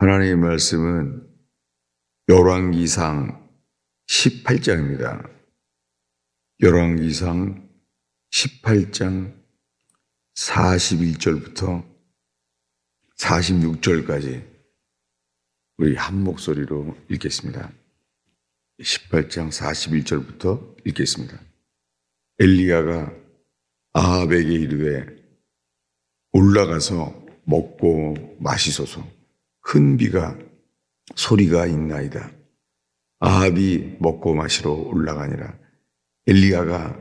하나님의 말씀은 열왕기상 18장입니다. 열왕기상 18장 41절부터 46절까지 우리 한 목소리로 읽겠습니다. 18장 41절부터 읽겠습니다. 엘리야가 아합에게 이르되 올라가서 먹고 마시소서 큰 비가 소리가 있나이다. 아합이 먹고 마시러 올라가니라. 엘리야가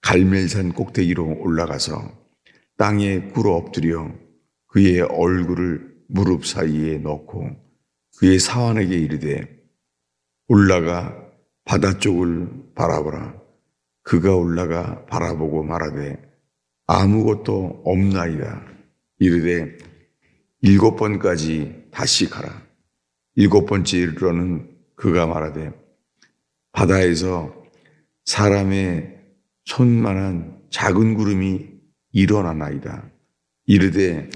갈멜산 꼭대기로 올라가서 땅에 꿇어 엎드려 그의 얼굴을 무릎 사이에 넣고 그의 사환에게 이르되 올라가 바다 쪽을 바라보라. 그가 올라가 바라보고 말하되 아무것도 없나이다. 이르되 일곱 번까지 다시 가라. 일곱 번째 이르러는 그가 말하되 바다에서 사람의 손만한 작은 구름이 일어나나이다. 이르되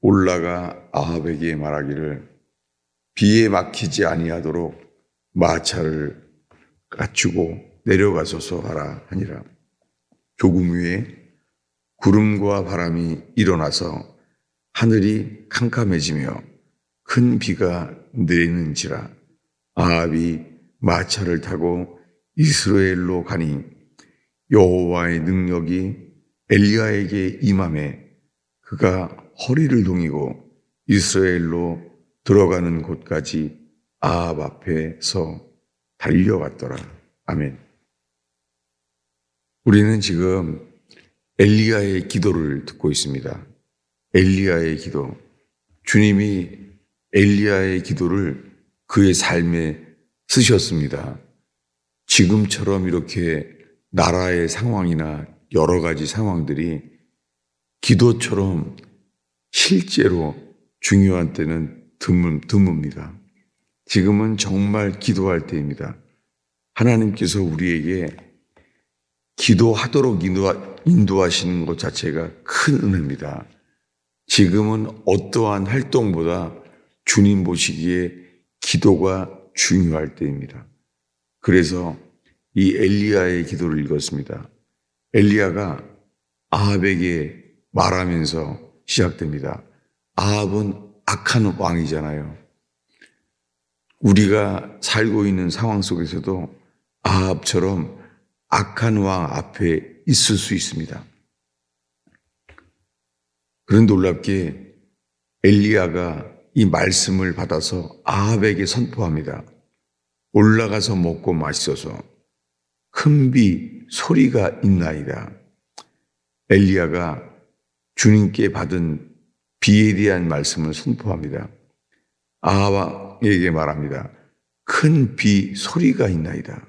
올라가 아합에게 말하기를 비에 막히지 아니하도록 마차를 갖추고 내려가소서 하라 하니라. 조금 후에 구름과 바람이 일어나서 하늘이 캄캄해지며 큰 비가 내리는지라 아합이 마차를 타고 이스라엘로 가니 여호와의 능력이 엘리야에게 임함에 그가 허리를 동이고 이스라엘로 들어가는 곳까지 아합 앞에서 달려갔더라. 아멘. 우리는 지금 엘리야의 기도를 듣고 있습니다. 엘리야의 기도. 주님이 엘리야의 기도를 그의 삶에 쓰셨습니다. 지금처럼 이렇게 나라의 상황이나 여러 가지 상황들이 기도처럼 실제로 중요한 때는 드문, 드뭅니다. 지금은 정말 기도할 때입니다. 하나님께서 우리에게 기도하도록 인도하 시는 것 자체가 큰 은혜입니다. 지금은 어떠한 활동보다 주님 보시기에 기도가 중요할 때입니다. 그래서 이 엘리야의 기도를 읽었습니다. 엘리야가 아합에게 말하면서 시작됩니다. 아합은 악한 왕이잖아요. 우리가 살고 있는 상황 속에서도 아합처럼 악한 왕 앞에 있을 수 있습니다. 그런 놀랍게 엘리야가 이 말씀을 받아서 아합에게 선포합니다. 올라가서 먹고 마시소서 큰비 소리가 있나이다. 엘리야가 주님께 받은 비에 대한 말씀을 선포합니다. 아합에게 말합니다. 큰 비 소리가 있나이다.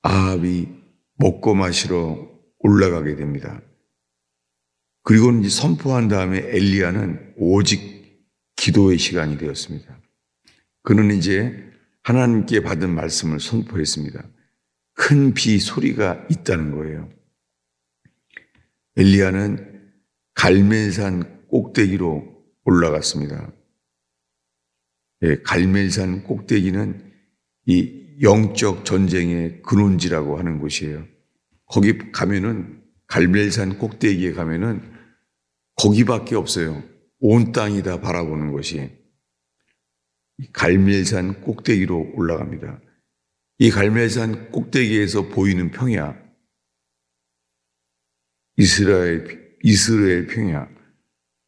아합이 먹고 마시러 올라가게 됩니다. 그리고 이제 선포한 다음에 엘리야는 오직 기도의 시간이 되었습니다. 그는 이제 하나님께 받은 말씀을 선포했습니다. 큰 비 소리가 있다는 거예요. 엘리야는 갈멜산 꼭대기로 올라갔습니다. 예, 갈멜산 꼭대기는 이 영적 전쟁의 근원지라고 하는 곳이에요. 거기 가면은 갈멜산 꼭대기에 가면은 거기밖에 없어요. 온 땅이 다 바라보는 것이 갈멜산 꼭대기로 올라갑니다. 이 갈멜산 꼭대기에서 보이는 평야, 이스라엘 이스라엘 평야,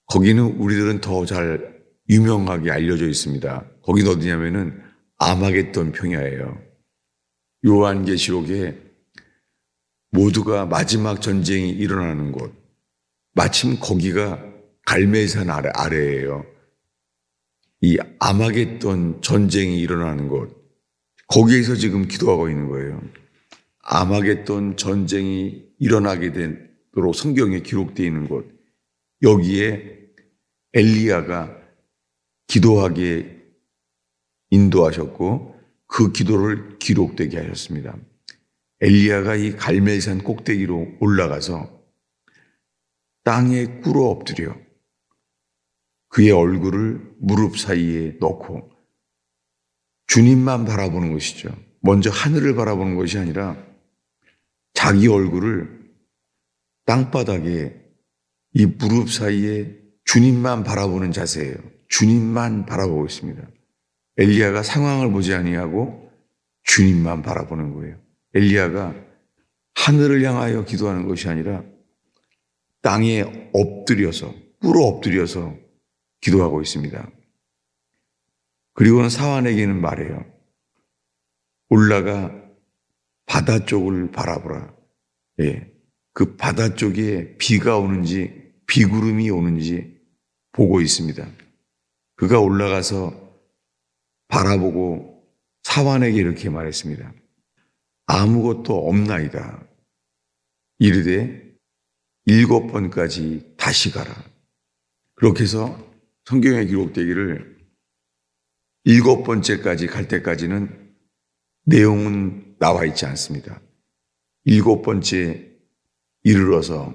거기는 우리들은 더 잘 유명하게 알려져 있습니다. 거긴 어디냐면은 아마겟돈 평야예요. 요한계시록에 모두가 마지막 전쟁이 일어나는 곳, 마침 거기가 갈매산 아래, 아래예요. 이 아마겟돈 전쟁이 일어나는 곳, 거기에서 지금 기도하고 있는 거예요. 아마겟돈 전쟁이 일어나게 되도록 성경에 기록되어 있는 곳, 여기에 엘리야가 기도하게 인도하셨고 그 기도를 기록되게 하셨습니다. 엘리야가 이 갈멜산 꼭대기로 올라가서 땅에 꿇어 엎드려 그의 얼굴을 무릎 사이에 넣고 주님만 바라보는 것이죠. 먼저 하늘을 바라보는 것이 아니라 자기 얼굴을 땅바닥에 이 무릎 사이에 주님만 바라보는 자세예요. 주님만 바라보고 있습니다. 엘리야가 상황을 보지 아니하고 주님만 바라보는 거예요. 엘리야가 하늘을 향하여 기도하는 것이 아니라 땅에 엎드려서 꿇어 엎드려서 기도하고 있습니다. 그리고는 사환에게는 말해요. 올라가 바다 쪽을 바라보라. 예. 그 바다 쪽에 비가 오는지 비구름이 오는지 보고 있습니다. 그가 올라가서 바라보고 사환에게 이렇게 말했습니다. 아무것도 없나이다. 이르되 일곱 번까지 다시 가라. 그렇게 해서 성경에 기록되기를 일곱 번째까지 갈 때까지는 내용은 나와 있지 않습니다. 일곱 번째 이르러서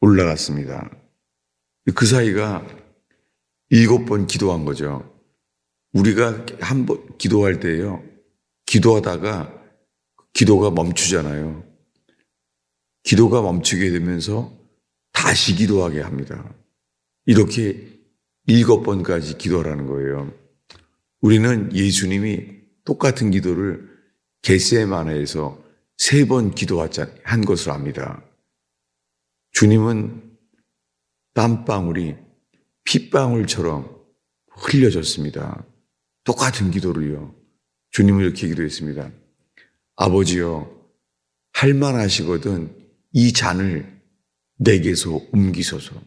올라갔습니다. 그 사이가 일곱 번 기도한 거죠. 우리가 한 번 기도할 때요. 기도하다가 기도가 멈추잖아요. 기도가 멈추게 되면서 다시 기도하게 합니다. 이렇게 일곱 번까지 기도하라는 거예요. 우리는 예수님이 똑같은 기도를 겟세마네에서 세 번 기도한 것을 압니다. 주님은 땀방울이 핏방울처럼 흘려졌습니다. 똑같은 기도를요. 주님은 이렇게 기도했습니다. 아버지여, 할만하시거든 이 잔을 내게서 옮기소서.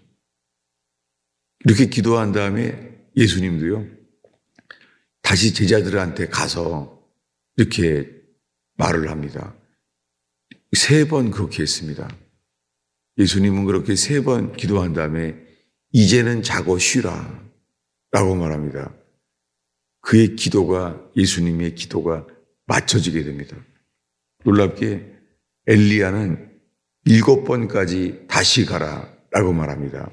이렇게 기도한 다음에 예수님도요, 다시 제자들한테 가서 이렇게 말을 합니다. 세 번 그렇게 했습니다. 예수님은 그렇게 세 번 기도한 다음에 이제는 자고 쉬라 라고 말합니다. 그의 기도가 예수님의 기도가 맞춰지게 됩니다. 놀랍게 엘리야는 일곱 번까지 다시 가라 라고 말합니다.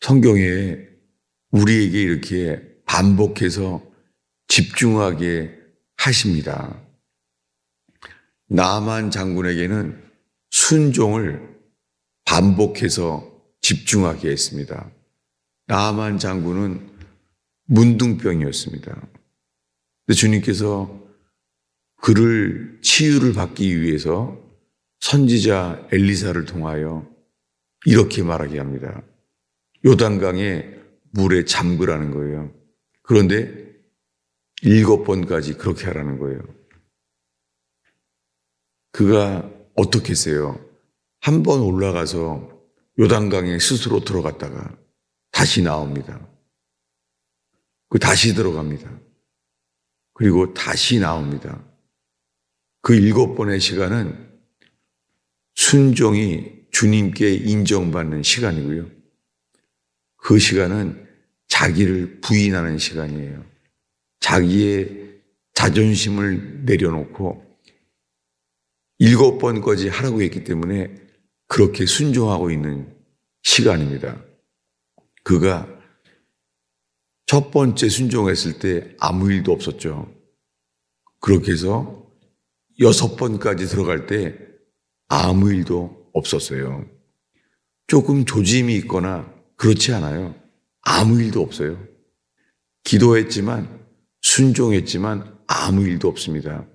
성경에 우리에게 이렇게 반복해서 집중하게 하십니다. 나만 장군에게는 순종을 반복해서 집중하게 했습니다. 나만 장군은 문둥병이었습니다. 주님께서 그를 치유를 받기 위해서 선지자 엘리사를 통하여 이렇게 말하게 합니다. 요단강에 물에 잠그라는 거예요. 그런데 일곱 번까지 그렇게 하라는 거예요. 그가 어떻게 했어요? 한 번 올라가서 요단강에 스스로 들어갔다가 다시 나옵니다. 그 다시 들어갑니다. 그리고 다시 나옵니다. 그 일곱 번의 시간은 순종이 주님께 인정받는 시간이고요. 그 시간은 자기를 부인하는 시간이에요. 자기의 자존심을 내려놓고 일곱 번까지 하라고 했기 때문에 그렇게 순종하고 있는 시간입니다. 그가 첫 번째 순종했을 때 아무 일도 없었죠. 그렇게 해서 여섯 번까지 들어갈 때 아무 일도 없었어요. 조금 조짐이 있거나 그렇지 않아요. 아무 일도 없어요. 기도했지만 순종했지만 아무 일도 없습니다.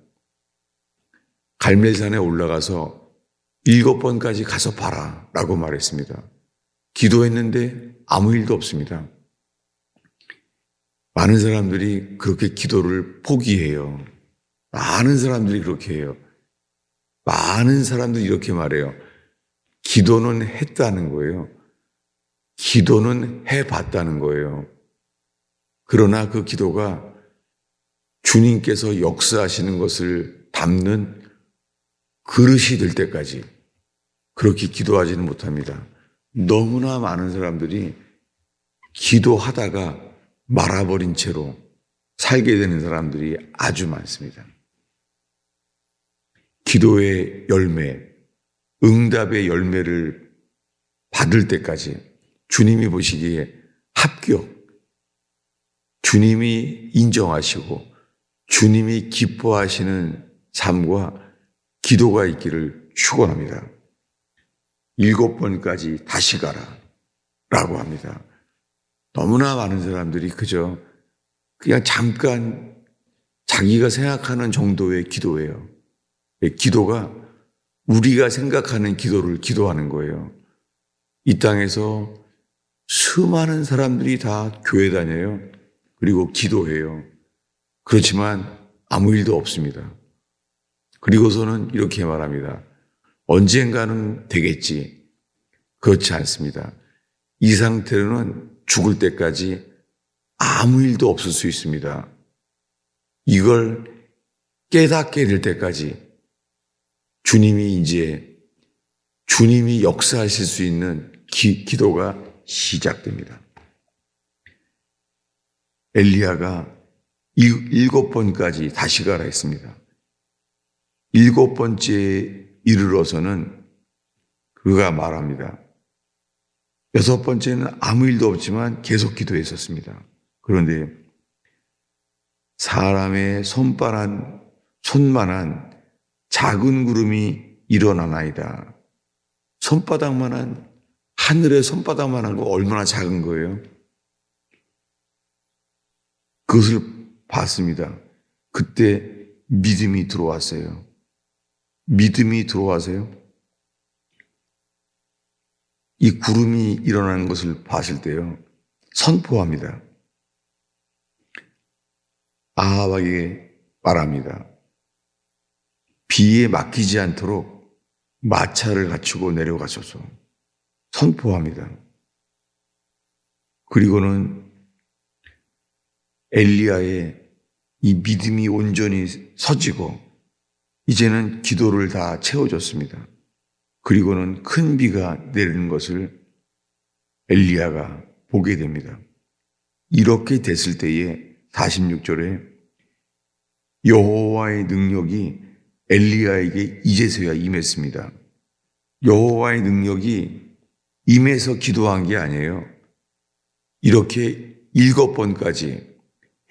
갈멜산에 올라가서 일곱 번까지 가서 봐라 라고 말했습니다. 기도했는데 아무 일도 없습니다. 많은 사람들이 그렇게 기도를 포기해요. 많은 사람들이 그렇게 해요. 많은 사람들이 이렇게 말해요. 기도는 했다는 거예요. 기도는 해봤다는 거예요. 그러나 그 기도가 주님께서 역사하시는 것을 담는 그릇이 될 때까지 그렇게 기도하지는 못합니다. 너무나 많은 사람들이 기도하다가 말아버린 채로 살게 되는 사람들이 아주 많습니다. 기도의 열매, 응답의 열매를 받을 때까지 주님이 보시기에 합격, 주님이 인정하시고 주님이 기뻐하시는 삶과 기도가 있기를 축원합니다. 일곱 번까지 다시 가라 라고 합니다. 너무나 많은 사람들이 그저 그냥 잠깐 자기가 생각하는 정도의 기도예요. 기도가 우리가 생각하는 기도를 기도하는 거예요. 이 땅에서 수많은 사람들이 다 교회 다녀요. 그리고 기도해요. 그렇지만 아무 일도 없습니다. 그리고서는 이렇게 말합니다. 언젠가는 되겠지. 그렇지 않습니다. 이 상태로는 죽을 때까지 아무 일도 없을 수 있습니다. 이걸 깨닫게 될 때까지 주님이 이제 주님이 역사하실 수 있는 기, 기도가 시작됩니다. 엘리야가 일, 일곱 번까지 다시 가라 했습니다. 일곱 번째 이르러서는 그가 말합니다. 여섯 번째는 아무 일도 없지만 계속 기도했었습니다. 그런데 사람의 손바란, 손만한 작은 구름이 일어나나이다. 손바닥만한, 하늘의 손바닥만한 거 얼마나 작은 거예요? 그것을 봤습니다. 그때 믿음이 들어왔어요. 믿음이 들어와서요. 이 구름이 일어나는 것을 봤을 때요. 선포합니다. 아합에게 말합니다. 비에 맡기지 않도록 마차를 갖추고 내려가소서. 선포합니다. 그리고는 엘리야의 이 믿음이 온전히 서지고 이제는 기도를 다 채워줬습니다. 그리고는 큰 비가 내리는 것을 엘리야가 보게 됩니다. 이렇게 됐을 때에 46절에 여호와의 능력이 엘리야에게 이제서야 임했습니다. 여호와의 능력이 임해서 기도한 게 아니에요. 이렇게 일곱 번까지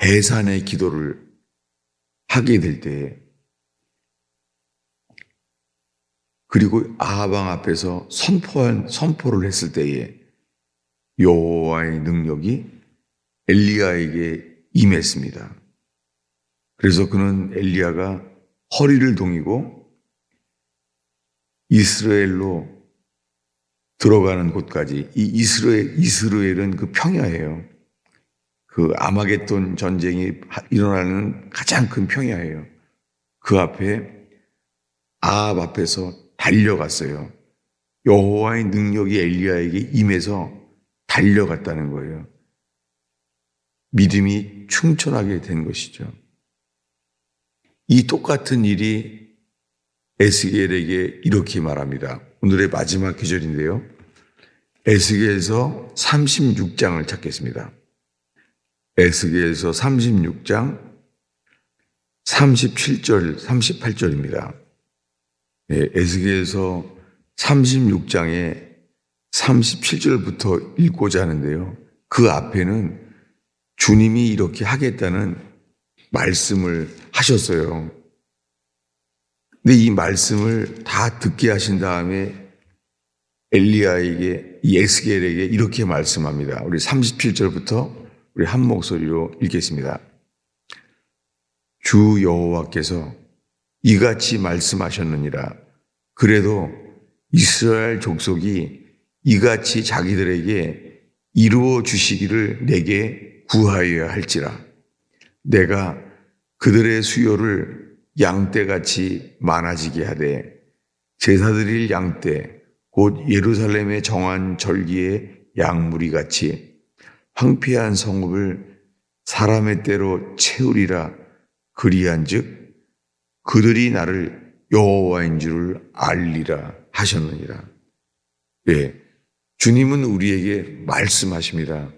해산의 기도를 하게 될 때에 그리고 아하방 앞에서 선포한 선포를 했을 때에 여호와의 능력이 엘리야에게 임했습니다. 그래서 그는 엘리야가 허리를 동이고 이스라엘로 들어가는 곳까지 이 이스라엘 이스라엘은 그 평야예요. 그 아마겟돈 전쟁이 일어나는 가장 큰 평야예요. 그 앞에 아합 앞에서 달려갔어요. 여호와의 능력이 엘리야에게 임해서 달려갔다는 거예요. 믿음이 충천하게 된 것이죠. 이 똑같은 일이 에스겔에게 이렇게 말합니다. 오늘의 마지막 기절인데요. 에스겔에서 36장을 찾겠습니다. 에스겔에서 36장 37절, 38절입니다. 네, 에스겔에서 36장에 37절부터 읽고자 하는데요. 그 앞에는 주님이 이렇게 하겠다는 말씀을 하셨어요. 근데 이 말씀을 다 듣게 하신 다음에 엘리야에게, 이 에스겔에게 이렇게 말씀합니다. 우리 37절부터 우리 한 목소리로 읽겠습니다. 주 여호와께서 이같이 말씀하셨느니라. 그래도 이스라엘 족속이 이같이 자기들에게 이루어 주시기를 내게 구하여야 할지라. 내가 그들의 수요를 양떼같이 많아지게 하되 제사드릴 양떼 곧 예루살렘에 정한 절기의 양무리 같이 황폐한 성읍을 사람의 때로 채우리라 그리한즉 그들이 나를 여호와인 줄을 알리라 하셨느니라. 예. 주님은 우리에게 말씀하십니다.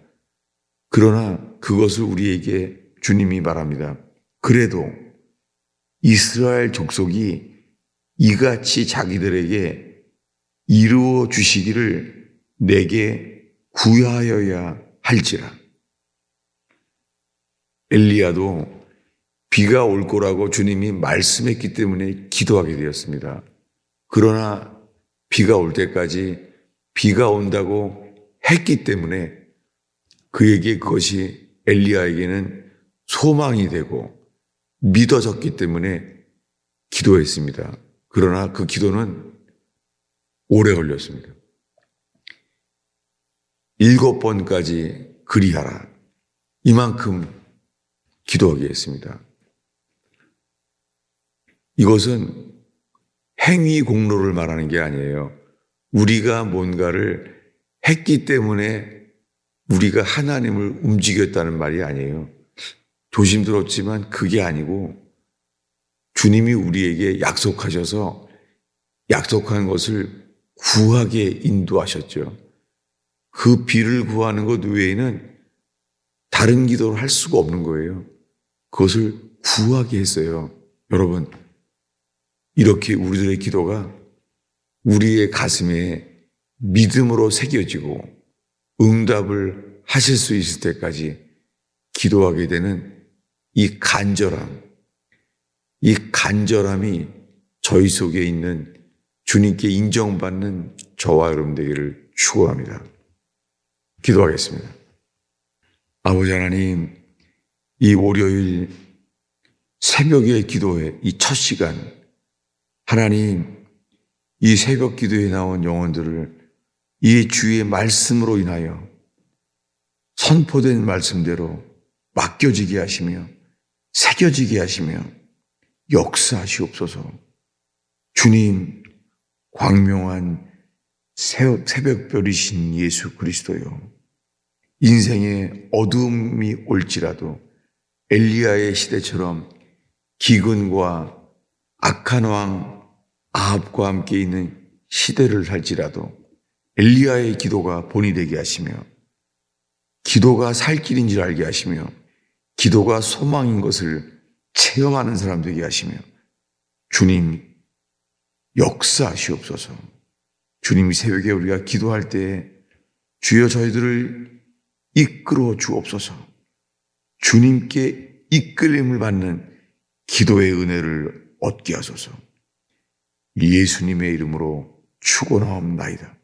그러나 그것을 우리에게 주님이 말합니다. 그래도 이스라엘 족속이 이같이 자기들에게 이루어 주시기를 내게 구하여야 할지라. 엘리야도 비가 올 거라고 주님이 말씀했기 때문에 기도하게 되었습니다. 그러나 비가 올 때까지 비가 온다고 했기 때문에 그에게 그것이 엘리야에게는 소망이 되고 믿어졌기 때문에 기도했습니다. 그러나 그 기도는 오래 걸렸습니다. 일곱 번까지 그리하라. 이만큼 기도하게 했습니다. 이것은 행위 공로를 말하는 게 아니에요. 우리가 뭔가를 했기 때문에 우리가 하나님을 움직였다는 말이 아니에요. 조심스럽지만 그게 아니고 주님이 우리에게 약속하셔서 약속한 것을 구하게 인도하셨죠. 그 비를 구하는 것 외에는 다른 기도를 할 수가 없는 거예요. 그것을 구하게 했어요. 여러분, 이렇게 우리들의 기도가 우리의 가슴에 믿음으로 새겨지고 응답을 하실 수 있을 때까지 기도하게 되는 이 간절함, 이 간절함이 저희 속에 있는 주님께 인정받는 저와 여러분 되기를 축원합니다. 기도하겠습니다. 아버지 하나님, 이 월요일 새벽의 기도회 이 첫 시간 하나님 이 새벽 기도에 나온 영혼들을 이 주의 말씀으로 인하여 선포된 말씀대로 맡겨지게 하시며 새겨지게 하시며 역사하시옵소서. 주님 광명한 새- 새벽별이신 예수 그리스도요. 인생에 어둠이 올지라도 엘리야의 시대처럼 기근과 악한 왕 아합과 함께 있는 시대를 살지라도 엘리야의 기도가 본이 되게 하시며 기도가 살 길인 줄 알게 하시며 기도가 소망인 것을 체험하는 사람 되게 하시며 주님 역사하시옵소서. 주님이 새벽에 우리가 기도할 때 주여 저희들을 이끌어 주옵소서. 주님께 이끌림을 받는 기도의 은혜를 얻게 하소서. 예수님의 이름으로 축원하옵나이다.